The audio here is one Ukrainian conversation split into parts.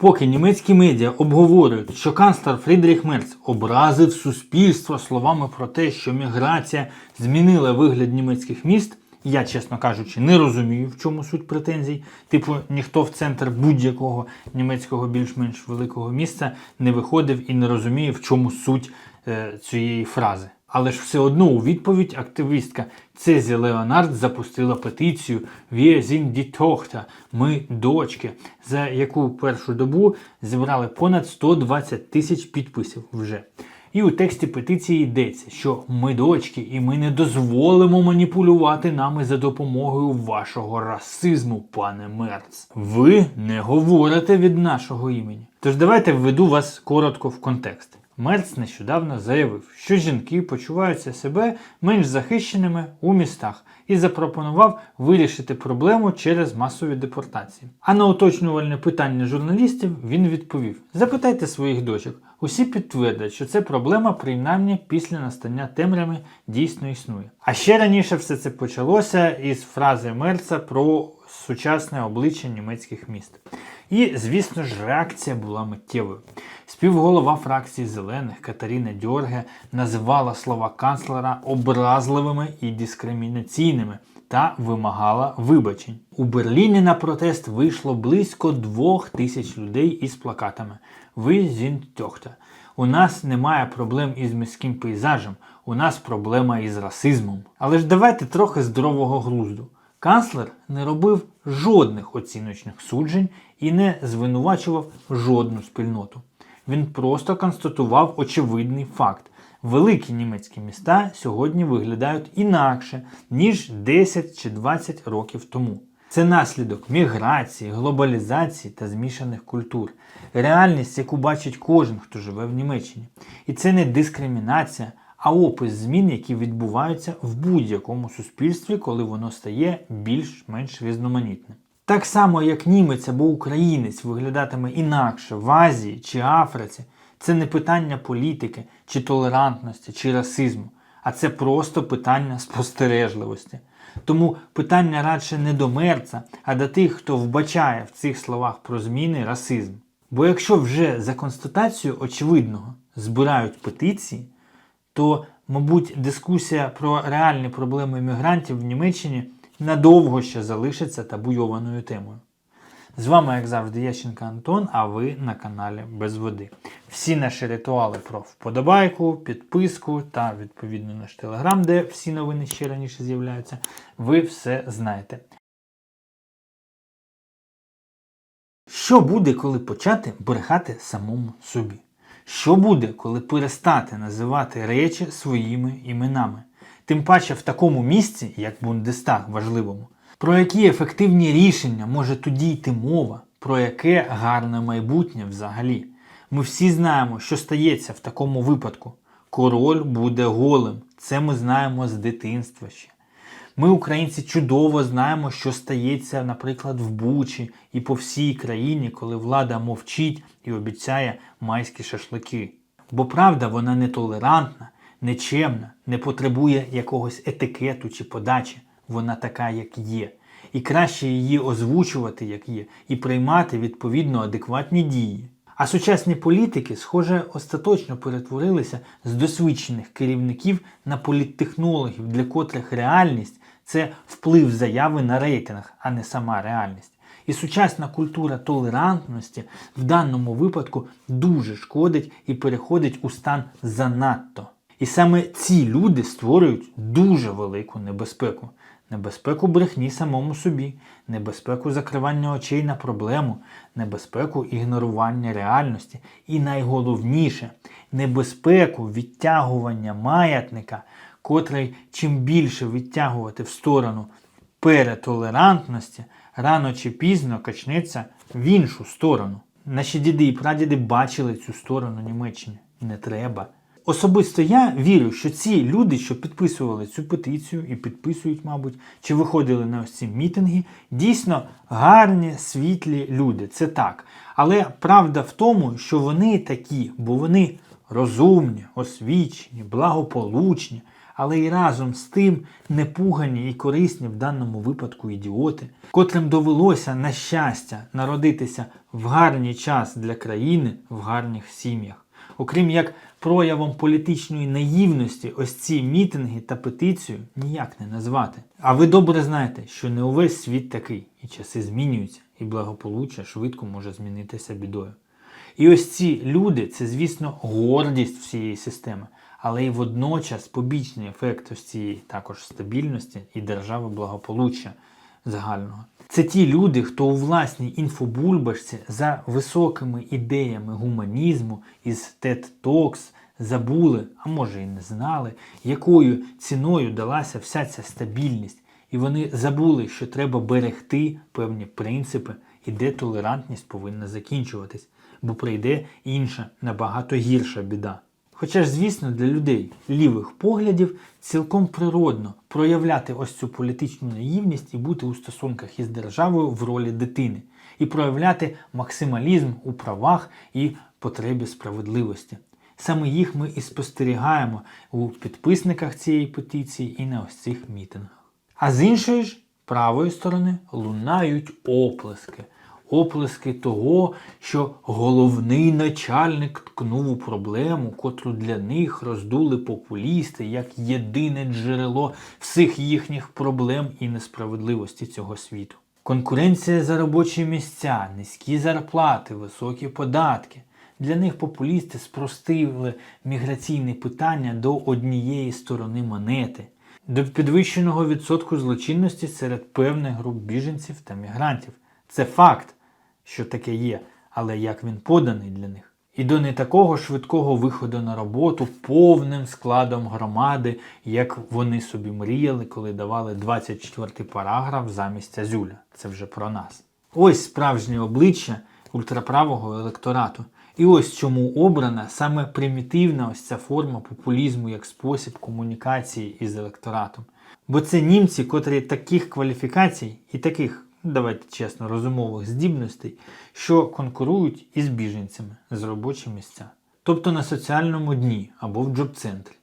Поки німецькі медіа обговорюють, що канцлер Фрідріх Мерц образив суспільство словами про те, що міграція змінила вигляд німецьких міст, я, чесно кажучи, не розумію, в чому суть претензій. Типу, ніхто в центр будь-якого німецького більш-менш великого міста не виходив і не розуміє, в чому суть е, цієї фрази. Але ж все одно у відповідь активістка Цезі Леонард запустила петицію sind ми дочки, за яку першу добу зібрали понад 120 тисяч підписів вже. І у тексті петиції йдеться, що ми дочки, і ми не дозволимо маніпулювати нами за допомогою вашого расизму, пане Мерц. Ви не говорите від нашого імені. Тож давайте введу вас коротко в контекст. Мерц нещодавно заявив, що жінки почуваються себе менш захищеними у містах і запропонував вирішити проблему через масові депортації. А на уточнювальне питання журналістів він відповів: Запитайте своїх дочок. Усі підтвердять, що це проблема, принаймні після настання темряви дійсно існує. А ще раніше все це почалося із фрази Мерца про сучасне обличчя німецьких міст. І, звісно ж, реакція була миттєвою. Співголова фракції зелених Катаріна Дьорге називала слова канцлера образливими і дискримінаційними та вимагала вибачень. У Берліні на протест вийшло близько двох тисяч людей із плакатами Ви Tochter». У нас немає проблем із міським пейзажем, у нас проблема із расизмом. Але ж давайте трохи здорового глузду. Канцлер не робив жодних оціночних суджень і не звинувачував жодну спільноту. Він просто констатував очевидний факт. Великі німецькі міста сьогодні виглядають інакше, ніж 10 чи 20 років тому. Це наслідок міграції, глобалізації та змішаних культур, реальність, яку бачить кожен, хто живе в Німеччині. І це не дискримінація, а опис змін, які відбуваються в будь-якому суспільстві, коли воно стає більш-менш різноманітним. Так само, як німець або українець виглядатиме інакше в Азії чи Африці, це не питання політики, чи толерантності, чи расизму, а це просто питання спостережливості. Тому питання радше не до мерца, а до тих, хто вбачає в цих словах про зміни расизм. Бо якщо вже за констатацію очевидного збирають петиції, то, мабуть, дискусія про реальні проблеми мігрантів в Німеччині надовго ще залишиться табуйованою темою. З вами, як завжди, Ященко Антон, а ви на каналі Без Води. Всі наші ритуали про вподобайку, підписку та відповідно наш телеграм, де всі новини ще раніше з'являються, ви все знаєте. Що буде, коли почати брехати самому собі? Що буде, коли перестати називати речі своїми іменами? Тим паче в такому місці, як Бундестаг важливому, про які ефективні рішення може тоді йти мова, про яке гарне майбутнє взагалі. Ми всі знаємо, що стається в такому випадку. Король буде голим. Це ми знаємо з дитинства ще. Ми, українці, чудово знаємо, що стається, наприклад, в Бучі і по всій країні, коли влада мовчить і обіцяє майські шашлики. Бо правда, вона не толерантна, нечемна, не потребує якогось етикету чи подачі. Вона така, як є. І краще її озвучувати, як є, і приймати відповідно адекватні дії. А сучасні політики, схоже, остаточно перетворилися з досвідчених керівників на політтехнологів, для котрих реальність це вплив заяви на рейтинг, а не сама реальність. І сучасна культура толерантності в даному випадку дуже шкодить і переходить у стан занадто. І саме ці люди створюють дуже велику небезпеку. Небезпеку брехні самому собі, небезпеку закривання очей на проблему, небезпеку ігнорування реальності і найголовніше небезпеку відтягування маятника, котрий чим більше відтягувати в сторону перетолерантності, рано чи пізно качнеться в іншу сторону. Наші діди і прадіди бачили цю сторону Німеччини. Не треба. Особисто я вірю, що ці люди, що підписували цю петицію і підписують, мабуть, чи виходили на ось ці мітинги, дійсно гарні, світлі люди. Це так. Але правда в тому, що вони такі, бо вони розумні, освічені, благополучні, але й разом з тим непугані і корисні в даному випадку ідіоти, котрим довелося на щастя народитися в гарний час для країни в гарних сім'ях. Окрім як проявом політичної наївності, ось ці мітинги та петицію ніяк не назвати. А ви добре знаєте, що не увесь світ такий, і часи змінюються, і благополуччя швидко може змінитися бідою. І ось ці люди це, звісно, гордість всієї системи, але й водночас побічний ефект ось цієї також стабільності і держави благополуччя загального. Це ті люди, хто у власній інфобульбашці за високими ідеями гуманізму із TED Talks забули, а може і не знали, якою ціною далася вся ця стабільність. І вони забули, що треба берегти певні принципи і де толерантність повинна закінчуватись, бо прийде інша, набагато гірша біда. Хоча ж, звісно, для людей лівих поглядів цілком природно проявляти ось цю політичну наївність і бути у стосунках із державою в ролі дитини, і проявляти максималізм у правах і потребі справедливості. Саме їх ми і спостерігаємо у підписниках цієї петиції і на ось цих мітингах. А з іншої ж правої сторони лунають оплески. Оплески того, що головний начальник ткнув у проблему, котру для них роздули популісти як єдине джерело всіх їхніх проблем і несправедливості цього світу. Конкуренція за робочі місця, низькі зарплати, високі податки. Для них популісти спростили міграційне питання до однієї сторони монети, до підвищеного відсотку злочинності серед певних груп біженців та мігрантів. Це факт, що таке є, але як він поданий для них. І до не такого швидкого виходу на роботу повним складом громади, як вони собі мріяли, коли давали 24 параграф замість Азюля. Це вже про нас. Ось справжнє обличчя ультраправого електорату. І ось чому обрана саме примітивна ось ця форма популізму як спосіб комунікації із електоратом. Бо це німці, котрі таких кваліфікацій і таких, давайте чесно, розумових здібностей, що конкурують із біженцями з робочі місця. Тобто на соціальному дні або в джоб-центрі,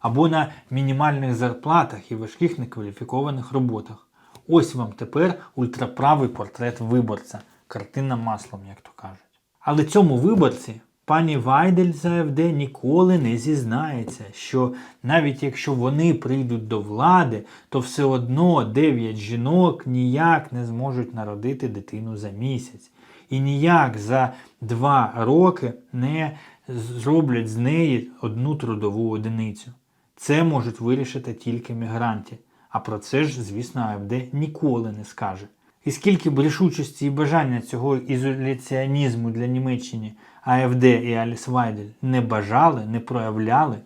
або на мінімальних зарплатах і важких некваліфікованих роботах. Ось вам тепер ультраправий портрет виборця, картина маслом, як то кажуть. Але цьому виборці пані Вайдель з ніколи не зізнається, що навіть якщо вони прийдуть до влади, то все одно 9 жінок ніяк не зможуть народити дитину за місяць. І ніяк за два роки не зроблять з неї одну трудову одиницю. Це можуть вирішити тільки мігранти. А про це ж, звісно, АФД ніколи не скаже. І скільки б рішучості і бажання цього ізоляціонізму для Німеччини АФД і Аліс Вайдель не бажали, не проявляли,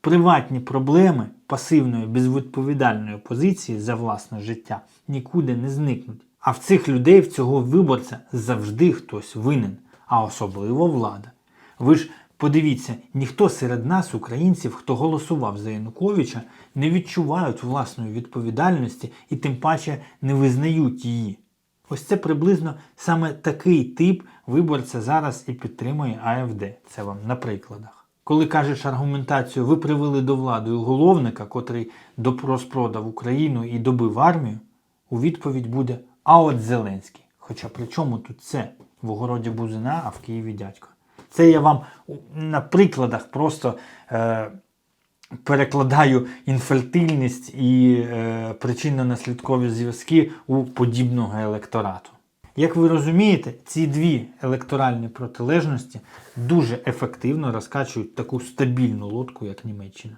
приватні проблеми пасивної безвідповідальної позиції за власне життя нікуди не зникнуть. А в цих людей, в цього виборця завжди хтось винен, а особливо влада. Ви ж подивіться, ніхто серед нас, українців, хто голосував за Януковича, не відчувають власної відповідальності і тим паче не визнають її. Ось це приблизно саме такий тип виборця зараз і підтримує АФД. Це вам на прикладах. Коли кажеш аргументацію, ви привели до влади уголовника, котрий розпродав Україну і добив армію, у відповідь буде А от Зеленський. Хоча при чому тут це? В огороді Бузина, а в Києві дядько. Це я вам на прикладах просто е, перекладаю інфертильність і е, причинно-наслідкові зв'язки у подібного електорату. Як ви розумієте, ці дві електоральні протилежності дуже ефективно розкачують таку стабільну лодку, як Німеччина.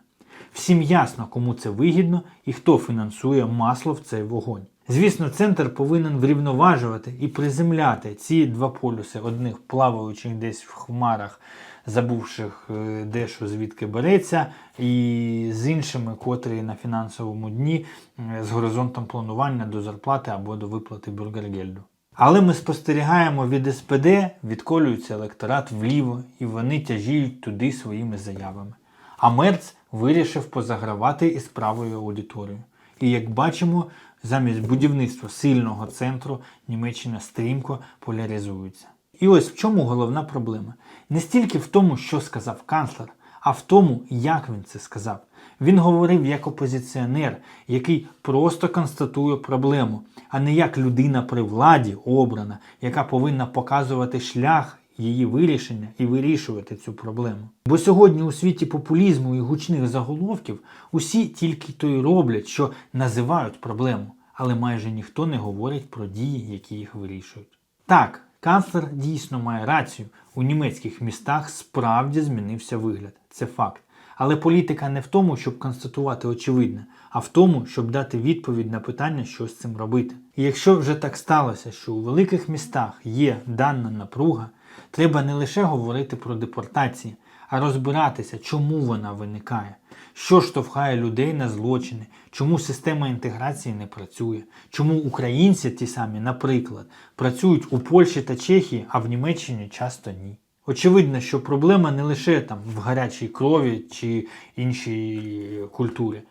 Всім ясно, кому це вигідно і хто фінансує масло в цей вогонь. Звісно, центр повинен врівноважувати і приземляти ці два полюси, одних плаваючих десь в хмарах, забувших е, де що звідки береться, і з іншими, котрі на фінансовому дні е, з горизонтом планування до зарплати або до виплати бюргергельду. Але ми спостерігаємо від СПД, відколюється електорат вліво, і вони тяжіють туди своїми заявами. А Мерц вирішив позагравати із правою аудиторією. І як бачимо, замість будівництва сильного центру Німеччина стрімко поляризується. І ось в чому головна проблема. Не стільки в тому, що сказав канцлер, а в тому, як він це сказав. Він говорив як опозиціонер, який просто констатує проблему, а не як людина при владі обрана, яка повинна показувати шлях її вирішення і вирішувати цю проблему. Бо сьогодні у світі популізму і гучних заголовків усі тільки то й роблять, що називають проблему, але майже ніхто не говорить про дії, які їх вирішують. Так, канцлер дійсно має рацію. У німецьких містах справді змінився вигляд. Це факт. Але політика не в тому, щоб констатувати очевидне, а в тому, щоб дати відповідь на питання, що з цим робити. І якщо вже так сталося, що у великих містах є дана напруга, треба не лише говорити про депортації, а розбиратися, чому вона виникає, що штовхає людей на злочини, чому система інтеграції не працює, чому українці ті самі, наприклад, працюють у Польщі та Чехії, а в Німеччині часто ні. Очевидно, що проблема не лише там в гарячій крові чи іншій культурі,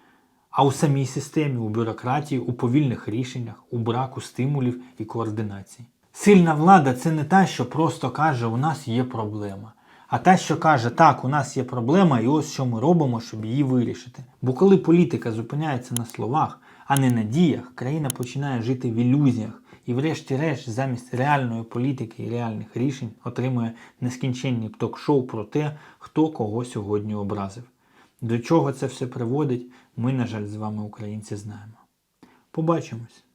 а у самій системі, у бюрократії, у повільних рішеннях, у браку стимулів і координації. Сильна влада це не та, що просто каже, у нас є проблема. А та, що каже, так, у нас є проблема, і ось що ми робимо, щоб її вирішити. Бо коли політика зупиняється на словах, а не на діях, країна починає жити в ілюзіях і, врешті-решт, замість реальної політики і реальних рішень отримує нескінченні ток-шоу про те, хто кого сьогодні образив. До чого це все приводить, ми, на жаль, з вами, українці, знаємо. Побачимось!